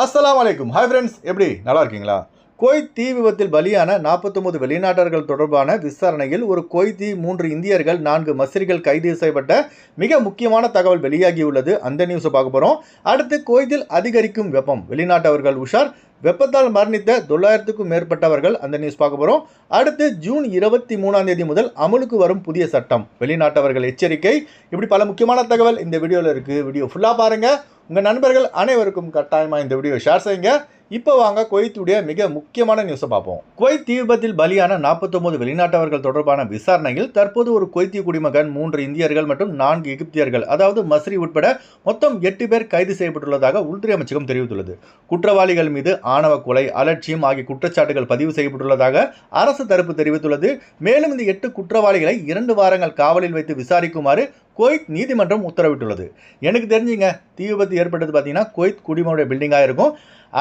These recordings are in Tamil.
அஸ்லாம் வலைக்கும் ஹாய் ஃப்ரெண்ட்ஸ் எப்படி? நல்லா இருக்கீங்களா? குவைத் தீ விபத்தில் பலியான 49 வெளிநாட்டர்கள் தொடர்பான விசாரணையில் ஒரு குவைத்தி மூன்று இந்தியர்கள் நான்கு மசிரிகள் கைது செய்யப்பட்ட மிக முக்கியமான தகவல் வெளியாகியுள்ளது. அந்த நியூஸை பார்க்க போகிறோம் அடுத்து கொய்தில் அதிகரிக்கும் வெப்பம். வெளிநாட்டவர்கள் உஷார். வெப்பத்தால் மரணித்த தொள்ளாயிரத்துக்கும் மேற்பட்டவர்கள் அந்த நியூஸ் பார்க்க போகிறோம் அடுத்து ஜூன் இருபத்தி மூணாம் தேதி முதல் அமலுக்கு வரும் புதிய சட்டம். வெளிநாட்டவர்கள் எச்சரிக்கை. இப்படி பல முக்கியமான தகவல் இந்த வீடியோவில் இருக்குது வீடியோ ஃபுல்லாக பாருங்கள் உங்கள் நண்பர்கள் அனைவருக்கும் கட்டாயமாக இந்த வீடியோ ஷேர் செய்யுங்க. இப்போ வாங்க குவைத்துடைய மிக முக்கியமான நியூஸை பார்ப்போம். குவைத் தீ விபத்தில் பலியான 49 வெளிநாட்டவர்கள் தொடர்பான விசாரணையில் தற்போது ஒரு குவைத்திய குடிமகன் மூன்று இந்தியர்கள் மற்றும் நான்கு எகிப்தியர்கள் அதாவது மஸ்ரி உட்பட மொத்தம் எட்டு பேர் கைது செய்யப்பட்டுள்ளதாக உள்துறை அமைச்சகம் தெரிவித்துள்ளது. குற்றவாளிகள் மீது ஆணவ கொலை அலட்சியம் ஆகிய குற்றச்சாட்டுகள் பதிவு செய்யப்பட்டுள்ளதாக அரசு தரப்பு தெரிவித்துள்ளது. மேலும் இந்த எட்டு குற்றவாளிகளை இரண்டு வாரங்கள் காவலில் வைத்து விசாரிக்குமாறு குவைத் நீதிமன்றம் உத்தரவிட்டுள்ளது. எனக்கு தெரிஞ்சுங்க தீ விபத்து ஏற்பட்டது பார்த்தீங்கன்னா குவைத் குடிமனுடைய பில்டிங்காக இருக்கும்.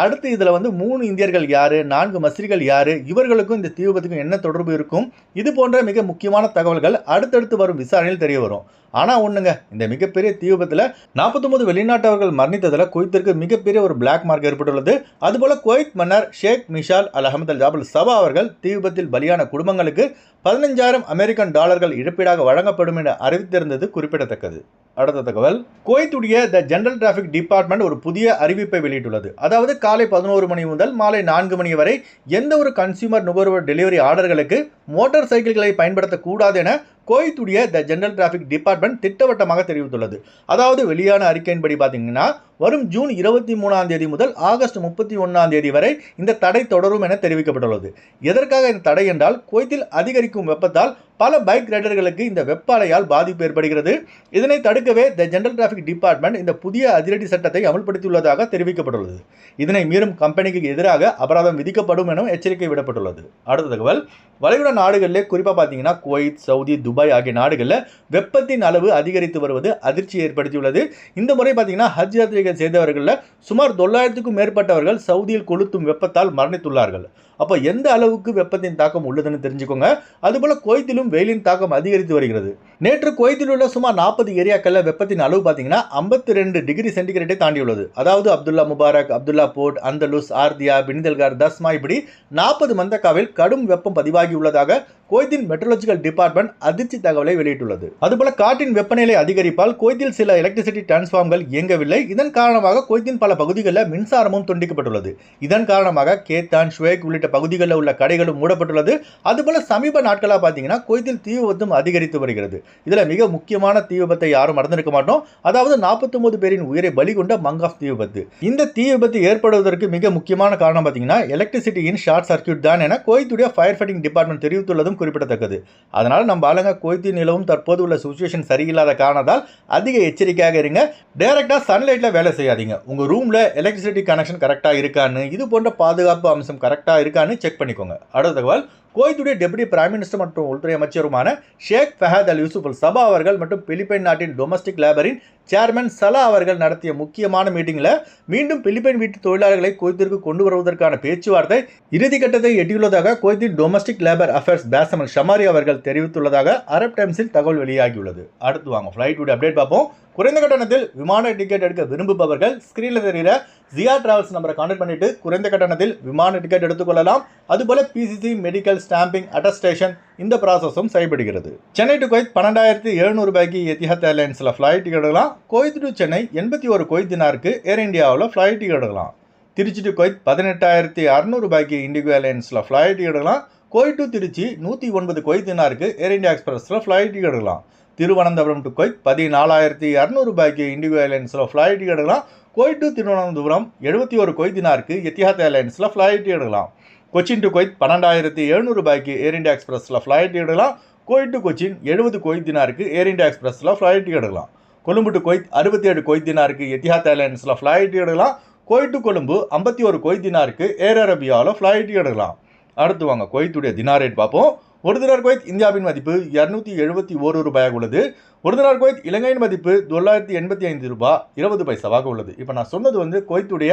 அடுத்து இதில் வந்து மூணு இந்தியர்கள் யார் நான்கு மஸ்ரிகள் யார் இவர்களுக்கும் இந்த தீ விபத்துக்கும் என்ன தொடர்பு இருக்கும்? இது போன்ற மிக முக்கியமான தகவல்கள் அடுத்தடுத்து வரும் விசாரணையில் தெரிய வரும். ஆனால் ஒன்றுங்க இந்த மிகப்பெரிய தீ விபத்தில் நாற்பத்தொம்பது வெளிநாட்டவர்கள் மரணித்ததில் குவைத்திற்கு மிகப்பெரிய ஒரு பிளாக் மார்க் ஏற்பட்டுள்ளது. அதுபோல் குவைத் மன்னர் ஷேக் மிஷால் அல் அஹமது அல் ஜாபுல் சபா அவர்கள் தீ விபத்தில் பலியான குடும்பங்களுக்கு பதினஞ்சாயிரம் அமெரிக்கன் டாலர்கள் இழப்பீடாக வழங்கப்படும் என அறிவித்திருந்தது குறிப்பிடத்தக்கது. அடுத்த தகவல் குவைத்துடைய த ஜெனரல் டிராஃபிக் டிபார்ட்மெண்ட் ஒரு புதிய அறிவிப்பை வெளியிட்டுள்ளது. அதாவது காலை பதினோரு மணி முதல் மாலை நான்கு மணி வரை எந்த ஒரு கன்சியூமர் நுகர்வோர் டெலிவரி ஆர்டர்களுக்கு மோட்டார் சைக்கிள்களை பயன்படுத்தக்கூடாது என கோயத்துடைய த ஜென்ரல் டிராஃபிக் டிபார்ட்மெண்ட் திட்டவட்டமாக தெரிவித்துள்ளது. அதாவது வெளியான அறிக்கையின்படி பார்த்தீங்கன்னா வரும் ஜூன் இருபத்தி மூணாம் தேதி முதல் ஆகஸ்ட் முப்பத்தி ஒன்றாம் தேதி வரை இந்த தடை தொடரும் என தெரிவிக்கப்பட்டுள்ளது. எதற்காக இந்த தடை என்றால் குவைத்தில் அதிகரிக்கும் வெப்பத்தால் பல பைக் ரைடர்களுக்கு இந்த வெப்ப அலையால் பாதிப்பு ஏற்படுகிறது. இதனை தடுக்கவே த ஜெனரல் டிராஃபிக் டிபார்ட்மெண்ட் இந்த புதிய அதிரடி சட்டத்தை அமல்படுத்தியுள்ளதாக தெரிவிக்கப்பட்டுள்ளது. இதனை மீறும் கம்பெனிக்கு எதிராக அபராதம் விதிக்கப்படும் எனவும் எச்சரிக்கை விடப்பட்டுள்ளது. அடுத்த தகவல். வளைகுடா நாடுகளிலே குறிப்பாக பார்த்தீங்கன்னா குவைத் சவுதி துபாய் ஆகிய நாடுகளில் வெப்பத்தின் அளவு அதிகரித்து வருவது அதிர்ச்சி ஏற்படுத்தியுள்ளது. இந்த முறை பார்த்தீங்கன்னா ஹஜ் யாத்திரைகள் செய்தவர்களில் சுமார் தொள்ளாயிரத்துக்கும் மேற்பட்டவர்கள் சவுதியில் கொளுத்தும் வெப்பத்தால் மரணித்துள்ளார்கள். அப்போ எந்த அளவுக்கு வெப்பத்தின் தாக்கம் உள்ளதுன்னு தெரிஞ்சுக்கோங்க. அதுபோல் குவைத்திலும் மேலும் வெயிலின் தாக்கம் அதிகரித்து வருகிறது. நேற்று குவைத்தில் உள்ள சுமார் நாற்பது ஏரியாக்களில் வெப்பத்தின் அளவு பார்த்தீங்கன்னா ஐம்பத்தி ரெண்டு டிகிரி சென்டிகிரேட்டை தாண்டியுள்ளது. அதாவது Abdullah Mubarak Abdullah port Andalus Ardiya Bneid al Gar Dasma இப்படி நாற்பது மந்தக்காவில் கடும் வெப்பம் பதிவாகியுள்ளதாக குவைத்தின் மெட்ரலஜிக்கல் டிபார்ட்மெண்ட் அதிர்ச்சி தகவலை வெளியிட்டுள்ளது. அதுபோல காற்றின் வெப்பநிலை அதிகரிப்பால் குவைத்தில் சில எலக்ட்ரிசிட்டி டிரான்ஸ்ஃபார்ம்கள் இயங்கவில்லை. இதன் காரணமாக குவைத்தின் பல பகுதிகளில் மின்சாரமும் துண்டிக்கப்பட்டுள்ளது. இதன் காரணமாக கேத்தான் ஷுவேக் உள்ளிட்ட பகுதிகளில் உள்ள கடைகளும் மூடப்பட்டுள்ளது. அதுபோல சமீப நாட்களாக பார்த்தீங்கன்னா குவைத்தில் தீ விபத்தும் அதிகரித்து வருகிறது. இதில் மிக முக்கியமான தீ விபத்தை யாரும் மறந்திருக்க மாட்டோம். அதாவது நாற்பத்தி ஒன்பது பேரின் உயிரை பலி கொண்ட மங்காஃப் தீ விபத்து. இந்த தீ விபத்து ஏற்படுவதற்கு மிக முக்கியமான காரணம் பார்த்தீங்கன்னா எலக்ட்ரிசிட்டியின் ஷார்ட் சர்க்கியூட் தான் என குவைத்துடைய ஃபயர் ஃபைட்டிங் டிபார்ட்மெண்ட் தெரிவித்துள்ளதும் குறிப்பிடத்தக்கது. அதனால் நம்ம ஆளுங்க குவைத்தில் நிலவும் தற்போது உள்ள சுச்சுவேஷன் சரியில்லாத காரணத்தால் அதிக எச்சரிக்கையாக இருங்க. டைரெக்டாக சன்லைட்டில் வேலை செய்யாதீங்க. உங்கள் ரூமில் எலக்ட்ரிசிட்டி கனெக்ஷன் கரெக்டாக இருக்கான்னு இது போன்ற பாதுகாப்பு அம்சம் கரெக்டாக இருக்கான்னு செக் பண்ணிக்கோங்க. அடுத்த தகவல் கோயத்துடைய டெபுட்டி பிரைம் மினிஸ்டர் மற்றும் உள்துறை அமைச்சருமான ஷேக் ஃபஹத் அல் யூசுப் அல் சபா அவர்கள் மற்றும் பிலிப்பைன் நாட்டின் டொமஸ்டிக் லேபரின் சேர்மன் சலா அவர்கள் நடத்திய முக்கியமான மீட்டிங்கில் மீண்டும் பிலிப்பைன் வீட்டு தொழிலாளர்களை குவைத்திற்கு கொண்டு வருவதற்கான பேச்சுவார்த்தை இறுதி கட்டத்தை எட்டியுள்ளதாக குவைத்தின் டொமஸ்டிக் லேபர் அஃபேர்ஸ் பேசமல் ஷமாரி அவர்கள் தெரிவித்துள்ளதாக அரப் டைம்ஸில் தகவல் வெளியாகியுள்ளது. அடுத்து வாங்க ஃப்ளைட் அப்டேட் பார்ப்போம். குறைந்த கட்டணத்தில் விமான டிக்கெட் எடுக்க விரும்புபவர்கள் ஸ்க்ரீனில் தெரிகிற ஜியா டிராவல்ஸ் நம்பரை கான்டெக்ட் பண்ணிட்டு குறைந்த கட்டணத்தில் விமான டிக்கெட் எடுத்துக்கொள்ளலாம். அதுபோல் பிசிசி மெடிக்கல் ஸ்டாம்பிங் அட்டஸ்டேஷன் இந்த ப்ராசஸும் செயல்படுகிறது. சென்னை டு குவைத் பன்னெண்டாயிரத்தி எழுநூறு ரூபாய்க்கு எத்திஹத் ஏர்லைன்ஸில் ஃப்ளைட் டிக்கெட் எடுக்கலாம். குவைத் டு சென்னை எண்பத்தி ஒரு குவைத் தினாருக்கு ஏர் இந்தியாவில் ஃப்ளைட் டிக்கெட் எடுக்கலாம். திருச்சி டு குவைத் பதினெட்டாயிரத்தி அறநூறு ரூபாய்க்கு இண்டிகோ ஏர்லைன்ஸில் ஃப்ளைட் டிக்கெட் எடுக்கலாம். குவைத் டு திருச்சி நூற்றி ஒன்பது குவைத் தினாருக்கு ஏர் இந்தியா எக்ஸ்பிரஸில் ஃப்ளைட் டிக்கெட் எடுக்கலாம். திருவனந்தபுரம் டு குவைத் பதினாலாயிரத்தி இரநூறு ரூபாய்க்கு இண்டிகோ ஏர்லைன்ஸில் ஃப்ளைட் டிக்கெட் எடுக்கலாம். குவைத் டு திருவனந்தபுரம் எழுபத்தி ஒரு குவைத் தினாருக்கு எத்திஹாத் ஏர்லைன்ஸில் ஃப்ளைட் எடுக்கலாம். கொச்சின் டு கொய்த் பன்னெண்டாயிரத்தி எழுநூறு ரூபாய்க்கு ஏர் இண்டியா எக்ஸ்பிரஸில் ஃப்ளைட் எடுக்கலாம். கோயிட் டு கொச்சின் எழுபது கொய்தினாருக்கு தினாருக்கு ஏர் இண்டியா எக்ஸ்பிரஸில் ஃப்ளைட் எடுக்கலாம். கொழும்பு டு கொய்த் அறுபத்தி ஏழு கொய்த் தினாருக்கு எத்திஹாத் ஏர்லைன்ஸில் ஃப்ளைட் எடுக்கலாம். கோயிட் டு கொழும்பு ஐம்பத்தி ஒரு கொய்தினாருக்கு தினாருக்கு ஏர் அரேபியாவில் ஃப்ளைட் எடுக்கலாம். அடுத்து வாங்க கொய்த்துடைய தினார் ரேட் பார்ப்போம். ஒரு தினார் குவைத் இந்தியாவின் மதிப்பு இரநூத்தி எழுபத்தி ஓரு ரூபாயாக உள்ளது. ஒரு தினார் குவைத் இலங்கையின் மதிப்பு தொள்ளாயிரத்தி எண்பத்தி ஐந்து ரூபாய் இருபது பைசாவாக உள்ளது. இப்போ நான் சொன்னது வந்து குவைத்துடைய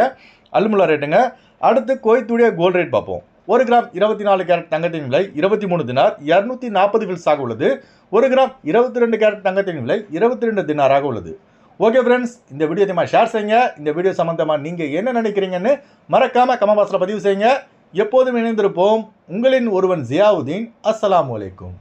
அல்முலா ரேட்டுங்க அடுத்து குவைத்துடைய கோல்ட் ரேட் பார்ப்போம். ஒரு கிராம் இருபத்தி நாலு கேரட் தங்கத்தின் விலை இருபத்தி மூணு தினார் இரநூத்தி நாற்பது ஃபில்ஸாக உள்ளது. ஒரு கிராம் இருபத்தி ரெண்டு கேரட் தங்கத்தின் விலை இருபத்தி ரெண்டு தினாராக உள்ளது. ஓகே ஃப்ரெண்ட்ஸ் இந்த வீடியோ அதிகமாக ஷேர் செய்யுங்க. இந்த வீடியோ சம்மந்தமாக நீங்கள் என்ன நினைக்கிறீங்கன்னு மறக்காமல் கமபாஸில் பதிவு செய்யுங்க. எப்போதும் இணைந்திருப்போம். உங்களின் ஒருவன் ஜியாவுதீன். அஸ்ஸலாமு அலைக்கும்.